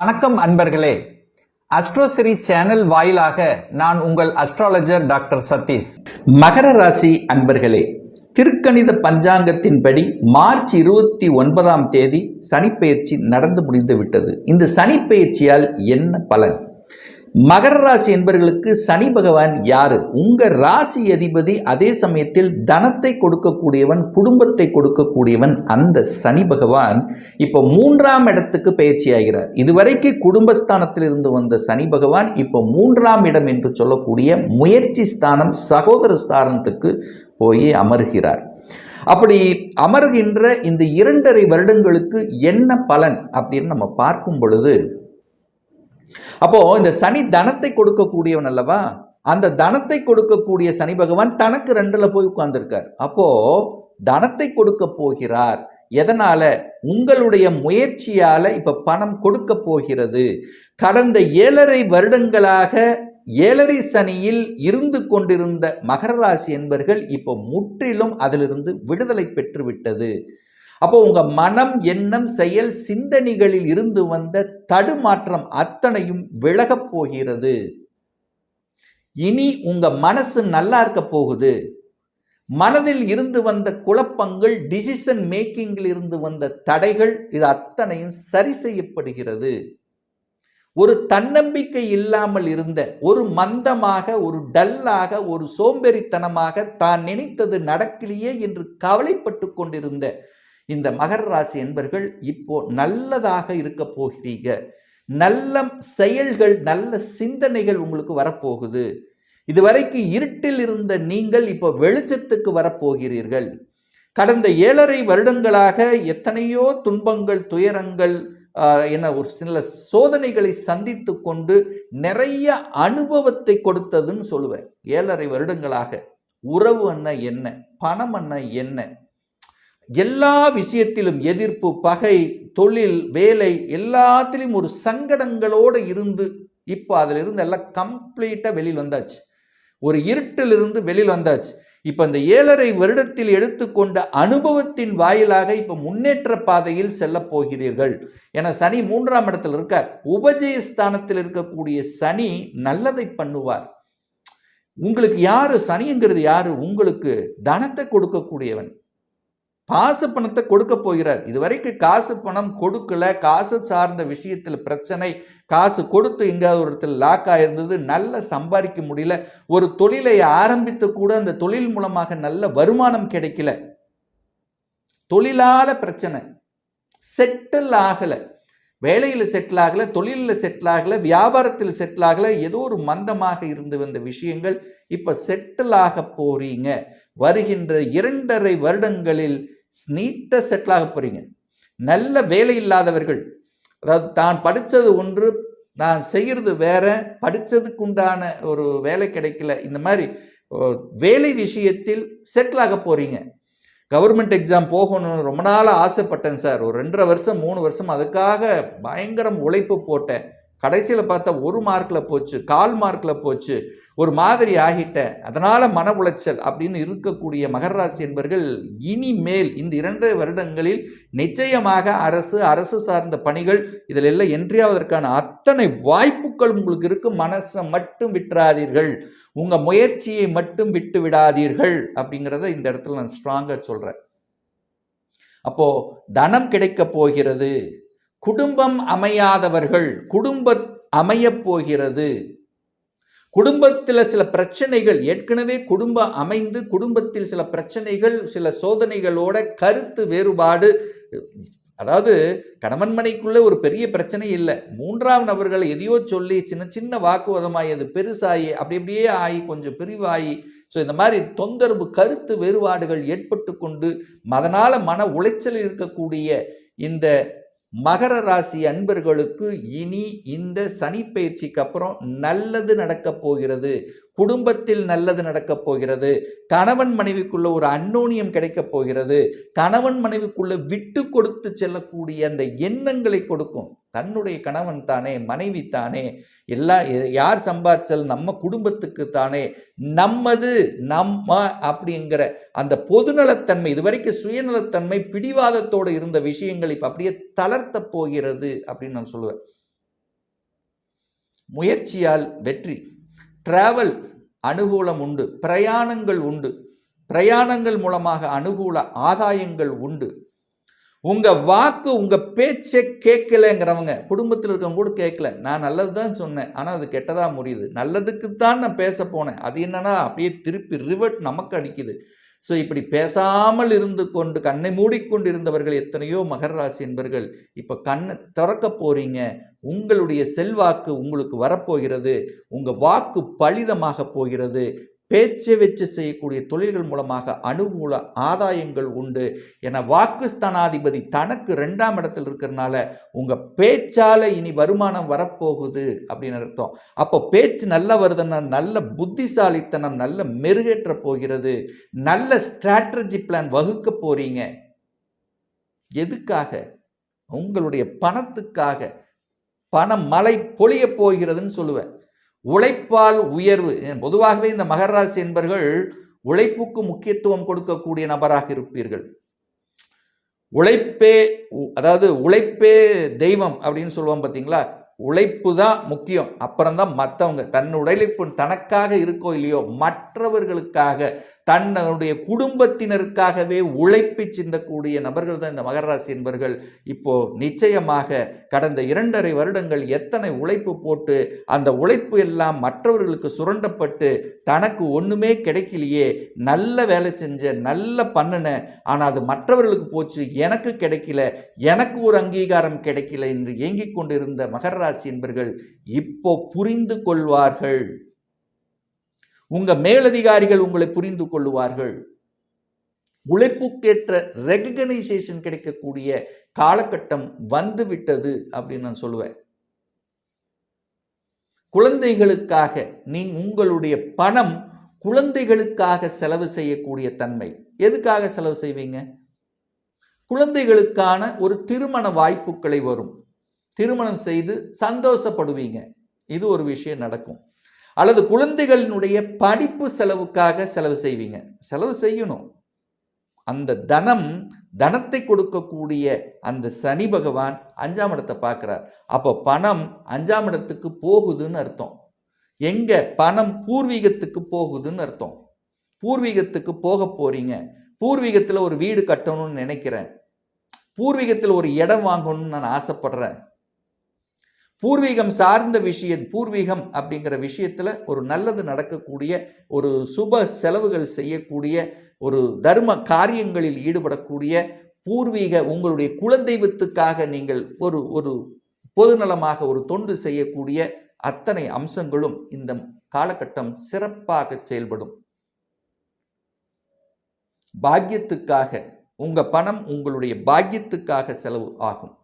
வணக்கம் அன்பர்களே. அஸ்ட்ரோசிரி சேனல் வாயிலாக நான் உங்கள் அஸ்ட்ராலஜர் டாக்டர் சதீஷ். மகர ராசி அன்பர்களே திருக்கணித பஞ்சாங்கத்தின்படி மார்ச் இருபத்தி ஒன்பதாம் தேதி சனிப்பெயர்ச்சி நடந்து முடிந்து விட்டது இந்த சனிப்பெயர்ச்சியால் என்ன பலன்? மகர ராசி என்பவர்களுக்கு சனி பகவான் யாரு? உங்க ராசி அதிபதி அதே சமயத்தில் தனத்தை கொடுக்கக்கூடியவன் குடும்பத்தை கொடுக்கக்கூடியவன் அந்த சனி பகவான் இப்போ மூன்றாம் இடத்துக்கு பயிற்சி ஆகிறார். இதுவரைக்கு குடும்பஸ்தானத்திலிருந்து வந்த சனி பகவான் இப்போ மூன்றாம் இடம் என்று சொல்லக்கூடிய முயற்சி ஸ்தானம் சகோதர ஸ்தானத்துக்கு போய் அமர்கிறார். அப்படி அமர்கின்ற இந்த இரண்டரை வருடங்களுக்கு என்ன பலன் அப்படின்னு நம்ம பார்க்கும் பொழுது அப்போ இந்த சனி தனத்தை கொடுக்கக்கூடியவன் அல்லவா? அந்த தனத்தை கொடுக்கக்கூடிய சனி பகவான் தனக்கு ரெண்டுல போய் உட்கார்ந்துருக்கார். அப்போ தனத்தை கொடுக்க போகிறார். எதனால? உங்களுடைய முயற்சியால இப்ப பணம் கொடுக்க போகிறது. கடந்த ஏழரை வருடங்களாக ஏழரை சனியில் இருந்து கொண்டிருந்த மகர ராசி என்பர்கள் இப்போ முற்றிலும் அதிலிருந்து விடுதலை பெற்றுவிட்டது. அப்போ உங்க மனம் எண்ணம் செயல் சிந்தனைகளில் இருந்து வந்த தடுமாற்றம் அத்தனையும் விலகப் போகிறது. இனி உங்க மனசு நல்லா இருக்க போகுது. மனதில் இருந்து வந்த குழப்பங்கள் டிசிஷன் மேக்கிங்கில் இருந்து வந்த தடைகள் இது அத்தனையும் சரி செய்யப்படுகிறது. ஒரு தன்னம்பிக்கை இல்லாமல் இருந்த ஒரு மந்தமாக ஒரு டல்லாக ஒரு சோம்பேறித்தனமாக தான் நினைத்தது நடக்கலையே என்று கவலைப்பட்டு கொண்டிருந்த இந்த மகர ராசி என்பர்கள் இப்போ நல்லதாக இருக்க போகிறீங்க. நல்ல செயல்கள் நல்ல சிந்தனைகள் உங்களுக்கு வரப்போகுது. இதுவரைக்கு இருட்டில் இருந்த நீங்கள் இப்போ வெளிச்சத்துக்கு வரப்போகிறீர்கள். கடந்த ஏழரை வருடங்களாக எத்தனையோ துன்பங்கள் துயரங்கள் என ஒரு சில சோதனைகளை சந்தித்து கொண்டு நிறைய அனுபவத்தை கொடுத்ததுன்னு சொல்லுவேன். ஏழரை வருடங்களாக. உறவு என்ன என்ன? பணம் என்ன என்ன? எல்லா விஷயத்திலும் எதிர்ப்பு பகை தொழில் வேலை எல்லாத்திலையும் ஒரு சங்கடங்களோடு இருந்து இப்போ அதில் இருந்து எல்லாம் கம்ப்ளீட்டாக வெளியில் வந்தாச்சு. ஒரு இருட்டில் இருந்து வெளியில் வந்தாச்சு. இப்போ இந்த ஏழரை வருடத்தில் எடுத்துக்கொண்ட அனுபவத்தின் வாயிலாக இப்போ முன்னேற்ற பாதையில் செல்ல போகிறீர்கள். என சனி மூன்றாம் இடத்தில் இருக்கார். உபஜயஸ்தானத்தில் இருக்கக்கூடிய சனி நல்லதை பண்ணுவார். உங்களுக்கு யாரு சனிங்கிறது யாரு? உங்களுக்கு தனத்தை கொடுக்கக்கூடியவன். காசு பணத்தை கொடுக்க போகிறார். இதுவரைக்கும் காசு பணம் கொடுக்கல. காசு சார்ந்த விஷயத்தில் பிரச்சனை. காசு கொடுத்து எங்கேயாவது ஒரு இடத்துல லாக் ஆயிருந்தது. நல்ல சம்பாதிக்க முடியல. ஒரு தொழிலை ஆரம்பித்து கூட அந்த தொழில் மூலமாக நல்ல வருமானம் கிடைக்கல. தொழிலால பிரச்சனை. செட்டில் ஆகலை. வேலையில் செட்டில் ஆகலை. தொழிலில் செட்டில் ஆகலை. வியாபாரத்தில் செட்டில் ஆகலை. ஏதோ ஒரு மந்தமாக இருந்து வந்த விஷயங்கள். இப்போ செட்டில் ஆக போறீங்க. வருகின்ற இரண்டரை வருடங்களில் நீட்டாக செட்டில் ஆக போகிறீங்க நல்ல வேலை இல்லாதவர்கள் அதாவது தான் படித்தது ஒன்று நான் செய்கிறது வேற படித்ததுக்கு உண்டான ஒரு வேலை கிடைக்கல இந்த மாதிரி வேலை விஷயத்தில் செட்டில் ஆக போகிறீங்க கவர்மெண்ட் எக்ஸாம் போகணும்னு ரொம்ப நாளாக ஆசைப்பட்டேன் சார். ஒரு ரெண்டரை வருஷம் மூணு வருஷம் அதுக்காக பயங்கரம் உழைப்பு போட்டேன். கடைசியில் பார்த்தா ஒரு மார்க்கில் போச்சு கால் மார்க்கில் போச்சு. ஒரு மாதிரி ஆகிட்ட அதனால் மன உளைச்சல் அப்படின்னு இருக்கக்கூடிய மகராசி என்பர்கள் இனிமேல் இந்த இரண்டு வருடங்களில் நிச்சயமாக அரசு அரசு சார்ந்த பணிகள் இதில் எல்லாம் என்றியாவதற்கான அத்தனை வாய்ப்புகள் உங்களுக்கு இருக்கு. மனசை மட்டும் விட்டுறாதீர்கள். உங்கள் முயற்சியை மட்டும் விட்டு விடாதீர்கள் அப்படிங்கிறத இந்த இடத்துல நான் ஸ்ட்ராங்காக சொல்கிறேன் அப்போ தனம் கிடைக்க போகிறது. குடும்பம் அமையாதவர்கள் குடும்ப அமையப் போகிறது. குடும்பத்தில் சில பிரச்சனைகள் ஏற்கனவே குடும்பம் அமைந்து குடும்பத்தில் சில பிரச்சனைகள் சில சோதனைகளோட கருத்து வேறுபாடு அதாவது கணவன் மனைக்குள்ளே ஒரு பெரிய பிரச்சனை இல்லை. மூன்றாம் நபர்களை எதையோ சொல்லி சின்ன சின்ன வாக்குவாதமாகி அது பெருசாகி அப்படி அப்படியே ஆகி கொஞ்சம் பிரிவாகி ஸோ இந்த மாதிரி தொந்தரவு கருத்து வேறுபாடுகள் ஏற்பட்டு கொண்டு அதனால் மன உளைச்சல் இருக்கக்கூடிய இந்த மகர ராசி அன்பர்களுக்கு இனி இந்த சனி பயிற்சிக்கு அப்புறம் நல்லது நடக்கப் போகிறது. குடும்பத்தில் நல்லது நடக்கப் போகிறது. கணவன் மனைவிக்குள்ள ஒரு அன்னோனியம் கிடைக்கப் போகிறது. கணவன் மனைவிக்குள்ள விட்டு கொடுத்து செல்லக்கூடிய அந்த எண்ணங்களை கொடுக்கும். தன்னுடைய கணவன் தானே மனைவி தானே எல்லா யார் சம்பாதிச்சல் நம்ம குடும்பத்துக்கு தானே நம்மது நம்ம அப்படிங்கிற அந்த பொதுநலத்தன்மை இதுவரைக்கும் சுயநலத்தன்மை பிடிவாதத்தோடு இருந்த விஷயங்கள் இப்போ அப்படியே தளர்த்த போகிறது அப்படின்னு நான் சொல்லுவேன். முயற்சியால் வெற்றி டிராவல் அனுகூலம் உண்டு பிரயாணங்கள் உண்டு பிரயாணங்கள் மூலமாக அனுகூல ஆதாயங்கள் உண்டு. உங்க வாக்கு உங்க பேச்சை கேட்கலங்கிறவங்க குடும்பத்தில் இருக்கவங்க கூட கேட்கல. நான் நல்லது தான் சொன்னேன் ஆனால் அது கெட்டதாக முடியுது. நல்லதுக்கு தான் நான் பேச போனேன். அது என்னன்னா அப்படியே திருப்பி ரிவர்ட் நமக்கு அடிக்குது. ஸோ இப்படி பேசாமல் இருந்து கொண்டு கண்ணை மூடிக்கொண்டு இருந்தவர்கள் எத்தனையோ மகர ராசி என்பர்கள் இப்போ கண்ணை திறக்க போறீங்க. உங்களுடைய செல்வாக்கு உங்களுக்கு வரப்போகிறது. உங்கள் வாக்கு பலிதமாக போகிறது. பேச்சை வச்சு செய்யக்கூடிய தொழில்கள் மூலமாக அனுகூல ஆதாயங்கள் உண்டு என வாக்குஸ்தானாதிபதி தனக்கு ரெண்டாம் இடத்தில் இருக்கிறனால உங்கள் பேச்சால் இனி வருமானம் வரப்போகுது அப்படின்னு அர்த்தம். அப்போ பேச்சு நல்லா வருதுன்னா நல்ல புத்திசாலித்தனம் நல்ல மெருகேற்ற போகிறது நல்ல ஸ்ட்ராட்டஜி பிளான் வகுக்க போகிறீங்க எதுக்காக? உங்களுடைய பணத்துக்காக. பணம் மழை பொழிய போகிறதுன்னு சொல்லுவேன். உழைப்பால் உயர்வு. பொதுவாகவே இந்த மகராசி என்பர்கள் உழைப்புக்கு முக்கியத்துவம் கொடுக்கக்கூடிய நபராக இருப்பீர்கள். உழைப்பே உ- அதாவது உழைப்பே தெய்வம் அப்படின்னு சொல்லுவோம் பார்த்தீங்களா உழைப்பு தான் முக்கியம். அப்புறம்தான் மற்றவங்க தன் உழைப்பு தனக்காக இருக்கோ இல்லையோ மற்றவர்களுக்காக தன்னுடைய குடும்பத்தினருக்காகவே உழைப்பை சிந்தக்கூடிய நபர்கள் தான் இந்த மகராசி என்பர்கள். என்பவர்கள் இப்போ நிச்சயமாக கடந்த இரண்டரை வருடங்கள் எத்தனை உழைப்பு போட்டு அந்த உழைப்பு எல்லாம் மற்றவர்களுக்கு சுரண்டப்பட்டு தனக்கு ஒன்றுமே கிடைக்கலையே நல்ல வேலை செஞ்ச நல்ல பண்ணின ஆனால் அது மற்றவர்களுக்கு போச்சு எனக்கு கிடைக்கல எனக்கு ஒரு அங்கீகாரம் கிடைக்கல என்று ஏங்கிக் கொண்டிருந்த மகர ராசி என்பர்கள் இப்போ புரிந்து கொள்வார்கள். உங்கள் மேலதிகாரிகள் உங்களை புரிந்து கொள்ளுவார்கள். உழைப்புக்கேற்ற ரெகனைசேஷன் கிடைக்கக்கூடிய காலகட்டம் வந்துவிட்டது அப்படின்னு நான் சொல்லுவேன். குழந்தைகளுக்காக நீ உங்களுடைய பணம் குழந்தைகளுக்காக செலவு செய்யக்கூடிய தன்மை. எதுக்காக செலவு செய்வீங்க? குழந்தைகளுக்கான ஒரு திருமண வாய்ப்புகளை வரும். திருமணம் செய்து சந்தோஷப்படுவீங்க. இது ஒரு விஷயம் நடக்கும். அல்லது குழந்தைகளினுடைய படிப்பு செலவுக்காக செலவு செய்வீங்க. செலவு செய்யணும். அந்த தனம் தனத்தை கொடுக்கக்கூடிய அந்த சனி பகவான் அஞ்சாம் இடத்தை பார்க்குறார். அப்போ பணம் அஞ்சாம் இடத்துக்கு போகுதுன்னு அர்த்தம். எங்கே பணம் பூர்வீகத்துக்கு போகுதுன்னு அர்த்தம். பூர்வீகத்துக்கு போக போகிறீங்க பூர்வீகத்தில் ஒரு வீடு கட்டணும்னு நினைக்கிறேன். பூர்வீகத்தில் ஒரு இடம் வாங்கணும்னு நான் ஆசைப்படுறேன். பூர்வீகம் சார்ந்த விஷயம் பூர்வீகம் அப்படிங்கிற விஷயத்தில் ஒரு நல்லது நடக்கக்கூடிய ஒரு சுப செலவுகள் செய்யக்கூடிய ஒரு தர்ம காரியங்களில் ஈடுபடக்கூடிய பூர்வீக உங்களுடைய குலதெய்வத்துக்காக நீங்கள் ஒரு ஒரு பொதுநலமாக ஒரு தொண்டு செய்யக்கூடிய அத்தனை அம்சங்களும் இந்த காலகட்டம் சிறப்பாக செயல்படும். பாக்கியத்துக்காக உங்க பணம் உங்களுடைய பாக்கியத்துக்காக செலவு ஆகும்.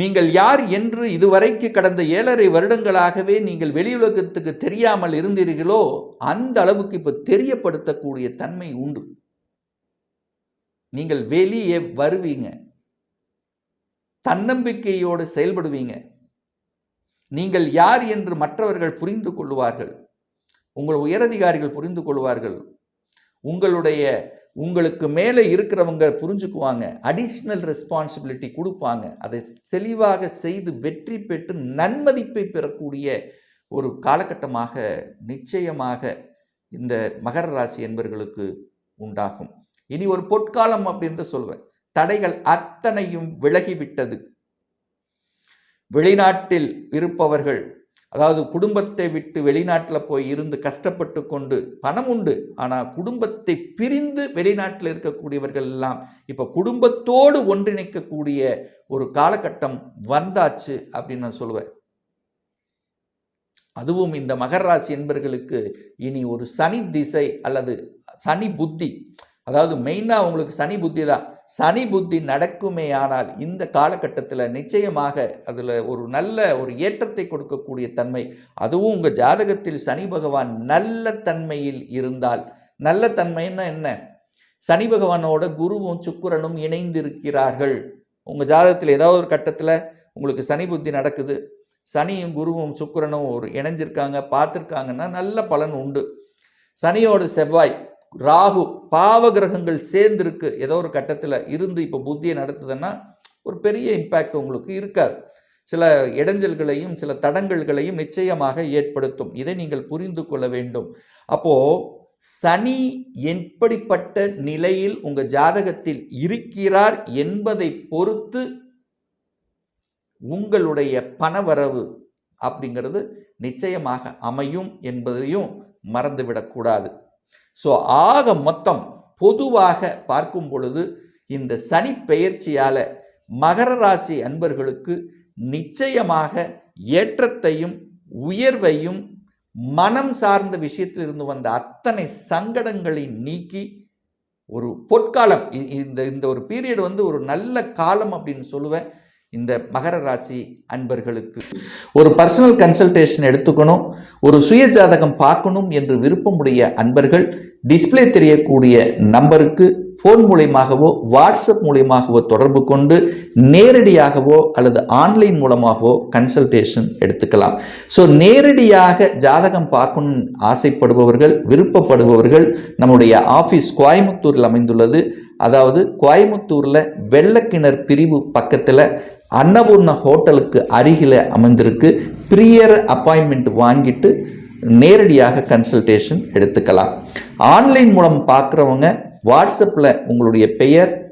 நீங்கள் யார் என்று இதுவரைக்கு கடந்த ஏழரை வருடங்களாகவே நீங்கள் வெளியுலகத்துக்கு தெரியாமல் இருந்தீர்களோ அந்த அளவுக்கு இப்போ தெரியப்படுத்தக்கூடிய தன்மை உண்டு. நீங்கள் வெளியே வருவீங்க. தன்னம்பிக்கையோடு செயல்படுவீங்க. நீங்கள் யார் என்று மற்றவர்கள் புரிந்து கொள்வார்கள். உங்கள் உயரதிகாரிகள் புரிந்து கொள்வார்கள். உங்களுடைய உங்களுக்கு மேலே இருக்கிறவங்க புரிஞ்சுக்குவாங்க. அடிஷ்னல் ரெஸ்பான்சிபிலிட்டி கொடுப்பாங்க. அதை தெளிவாக செய்து வெற்றி பெற்று நன்மதிப்பை பெறக்கூடிய ஒரு காலகட்டமாக நிச்சயமாக இந்த மகர ராசி என்பவர்களுக்கு உண்டாகும். இனி ஒரு பொற்காலம் அப்படின்னு சொல்வேன் தடைகள் அத்தனையும் விலகிவிட்டது. வெளிநாட்டில் இருப்பவர்கள் அதாவது குடும்பத்தை விட்டு வெளிநாட்டில் போய் இருந்து கஷ்டப்பட்டு கொண்டு பணம் உண்டு ஆனால் குடும்பத்தை பிரிந்து வெளிநாட்டில் இருக்கக்கூடியவர்கள் எல்லாம் இப்போ குடும்பத்தோடு ஒன்றிணைக்கக்கூடிய ஒரு காலகட்டம் வந்தாச்சு அப்படின்னு நான் சொல்லுவேன். அதுவும் இந்த மகர ராசி என்பர்களுக்கு இனி ஒரு சனி திசை அல்லது சனி புத்தி அதாவது மெயினாக உங்களுக்கு சனி புத்தி தான். சனி புத்தி நடக்குமே ஆனால் இந்த காலகட்டத்தில் நிச்சயமாக அதில் ஒரு நல்ல ஒரு ஏற்றத்தை கொடுக்கக்கூடிய தன்மை அதுவும் உங்கள் ஜாதகத்தில் சனி பகவான் நல்ல தன்மையில் இருந்தால் நல்ல தன்மைன்னா என்ன? சனி பகவானோட குருவும் சுக்கரனும் இணைந்திருக்கிறார்கள். உங்கள் ஜாதகத்தில் ஏதாவது ஒரு கட்டத்தில் உங்களுக்கு சனி புத்தி நடக்குது. சனியும் குருவும் சுக்கிரனும் ஒரு இணைஞ்சிருக்காங்க பார்த்துருக்காங்கன்னா நல்ல பலன் உண்டு. சனியோட செவ்வாய் ராகு பாவ கிரகங்கள் சேர்ந்துருக்கு. ஏதோ ஒரு கட்டத்தில் இருந்து இப்போ புத்தியை நடத்துதுன்னா ஒரு பெரிய இம்பேக்ட் உங்களுக்கு இருக்காது. சில இடைஞ்சல்களையும் சில தடங்கல்களையும் நிச்சயமாக ஏற்படுத்தும். இதை நீங்கள் புரிந்து கொள்ள வேண்டும். அப்போது சனி எப்படிப்பட்ட நிலையில் உங்கள் ஜாதகத்தில் இருக்கிறார் என்பதை பொறுத்து உங்களுடைய பணவரவு அப்படிங்கிறது நிச்சயமாக அமையும் என்பதையும் மறந்துவிடக்கூடாது. ஸோ ஆக மொத்தம் பொதுவாக பார்க்கும் பொழுது இந்த சனி பெயர்ச்சியால் மகர ராசி அன்பர்களுக்கு நிச்சயமாக ஏற்றத்தையும் உயர்வையும் மனம் சார்ந்த விஷயத்திலிருந்து வந்த அத்தனை சங்கடங்களை நீக்கி ஒரு பொற்காலம் இ- இந்த இந்த ஒரு பீரியட் வந்து ஒரு நல்ல காலம் அப்படின்னு சொல்லுவேன். இந்த மகர ராசி அன்பர்களுக்கு. ஒரு பர்சனல் கன்சல்டேஷன் எடுத்துக்கணும். ஒரு சுய ஜாதகம் பார்க்கணும் என்று விருப்பமுடைய அன்பர்கள் டிஸ்ப்ளே தெரியக்கூடிய நம்பருக்கு ஃபோன் மூலியமாகவோ வாட்ஸ்அப் மூலியமாகவோ தொடர்பு கொண்டு நேரடியாகவோ அல்லது ஆன்லைன் மூலமாகவோ கன்சல்டேஷன் எடுத்துக்கலாம். ஸோ நேரடியாக ஜாதகம் பார்க்கணும்னு ஆசைப்படுபவர்கள் விருப்பப்படுபவர்கள் நம்முடைய ஆஃபீஸ் கோயம்புத்தூரில் அமைந்துள்ளது. அதாவது கோயம்புத்தூரில் வெள்ளக்கிணர் பிரிவு பக்கத்தில் அன்னபூர்ண ஹோட்டலுக்கு அருகில் அமைந்திருக்கு. ப்ரியர் அப்பாயின்மெண்ட் வாங்கிட்டு நேரடியாக கன்சல்டேஷன் எடுத்துக்கலாம். ஆன்லைன் மூலம் பார்க்குறவங்க வாட்ஸ்அப்பில் உங்களுடைய பெயர்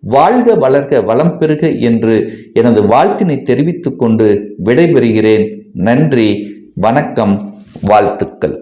வாழ்க வளர்க வளம் பெறுக என்று எனது வாழ்த்தினை தெரிவித்துக்கொண்டு விடைபெறுகிறேன். நன்றி வணக்கம் வாழ்த்துக்கள்.